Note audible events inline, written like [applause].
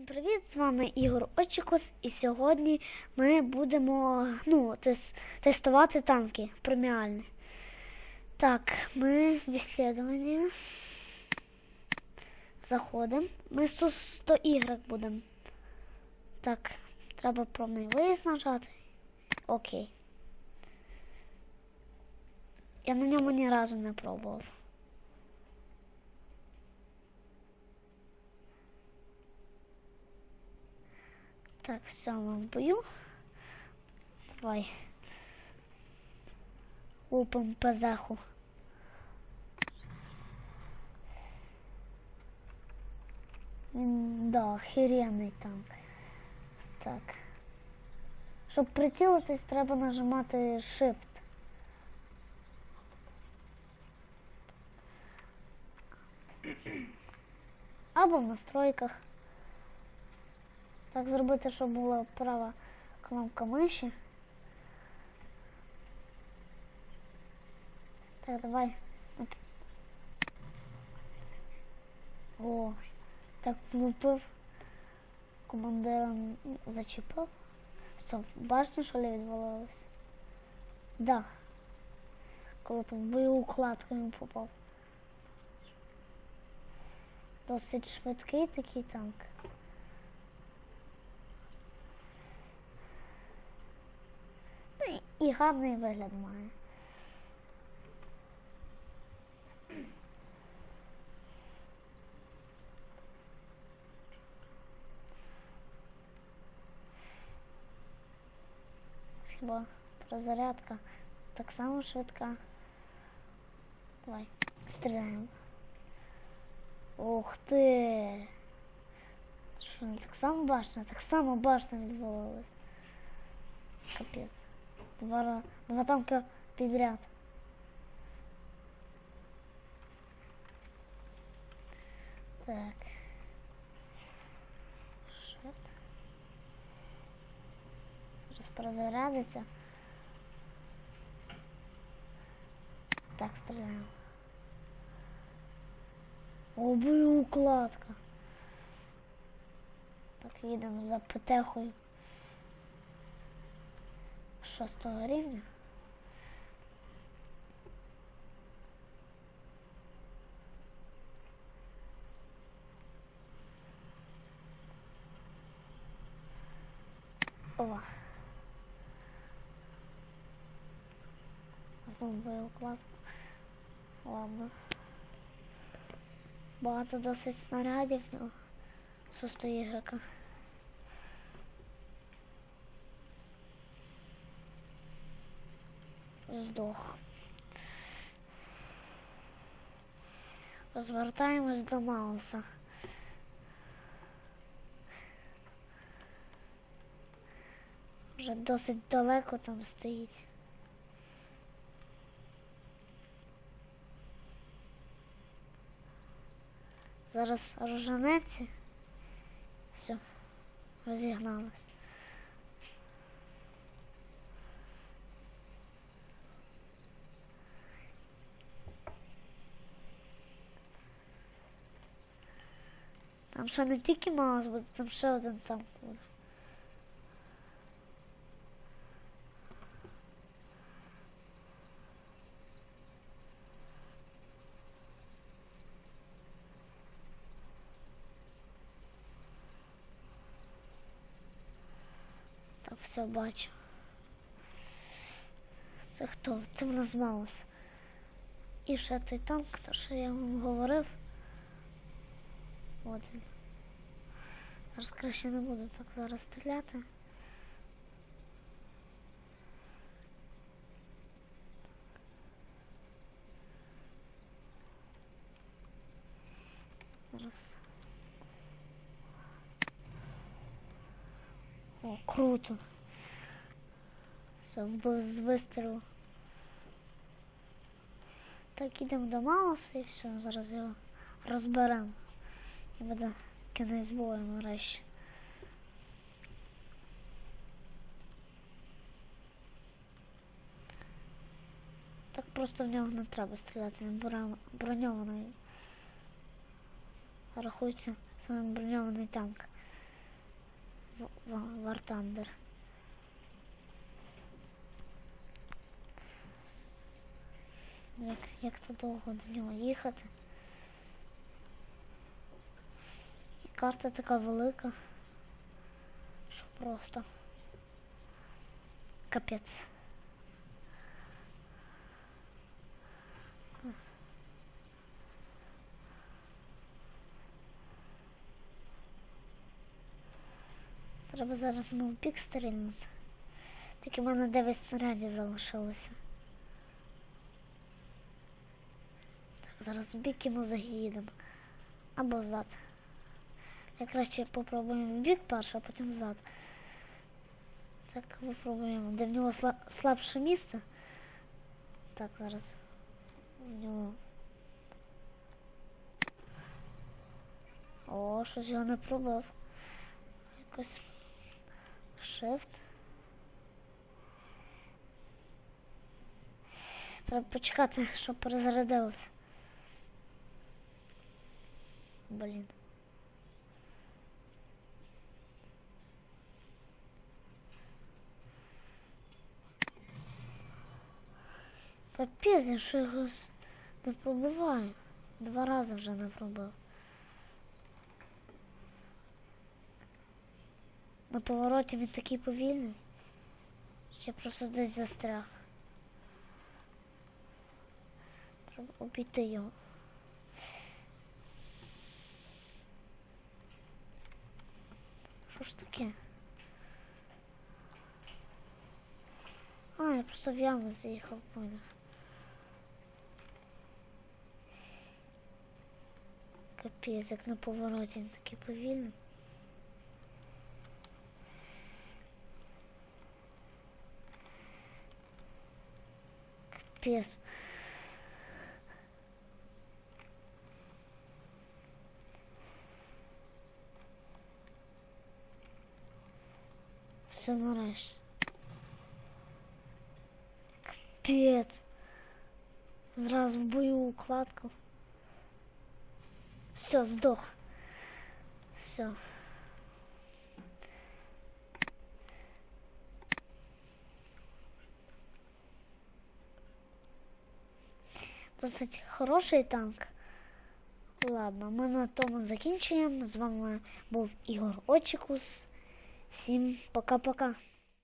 Всім привіт! З вами Ігор Очікус, і сьогодні ми будемо ну, тес- тестувати танки преміальні. Так, ми в іслідування. Заходимо. Ми 100, 100 ігрок будемо. Так, треба пробний виїзд нажати. Окей. Я на ньому ні разу не пробував. Так, все, бою. Давай. Лупим пазаху. М, Да, охеренний танк. Так. Щоб прицілитись, треба нажимати Shift. [coughs] Або в настройках. Так зробити, щоб була права кнопка миші. Так, давай. О, так влупив. Командира н- зачепив. Стоп, бачите, що ли відвалилось? Да. Коли там в бойову попав. Досить швидкий такий танк. і- і гарний вигляд має. Хіба прозарядка так само швидка. Давай, стріляємо. Ух ти! Що, не так само башня? Так само башня відвалилась. Капець. Два, два танка подряд. Так. Шифт. Сейчас прозарядиться. Так, стріляємо. Обую укладка. Так, їдемо за ПТХом. 6 рівня. Ова. Знову боєукладку. Ладно. Багато досить снарядів ну, в нього. Сусто ігрока. Здох. Розвертаємось до Мауса. Вже досить далеко там стоїть. Зараз рожанеться. Все, розігналась. Там ще не тільки Маус буде, там ще один танк буде. Так, все бачу. Це хто? Це в нас Маус. І ще той танк, то що я вам говорив. Він. Зараз краще не буду так зараз стріляти. Зараз. О, круто. Все, вбив з вистрілу. Так, ідемо до Мауса і все, зараз його розберемо. І буде кінець бою нарешті. Так просто в нього не треба стріляти, він броньований. Рахується саме броньований танк. War Thunder. Як, як то довго до нього їхати? І карта така велика, що просто капець. Треба зараз йому в бік стрільнути. Тільки в мене 9 снарядів залишилося. Так, зараз в бік йому заїдемо. Або взад. Я краще попробуємо бік перше, а потім взад. Так, випробуємо. Де в нього сла- слабше місце. Так, зараз. В нього. О, щось його не пробив. Якось. Shift. Треба почекати, щоб перезарядилося. Блін. Капець, я що його не пробиваю. Два рази вже не пробив. На повороті він такий повільний. Ще просто десь застряг. Треба обійти його. Що ж таке? А, я просто в яму заїхав, понял. Капець, як на повороті він такий повільний. Капец. Все нарешті. Капець. Зразу в бою укладку. Все, здох. Все. Досить хороший танк. Ладно, ми на тому закінчуємо. З вами був Ігор Очікус. Всім пока-пока.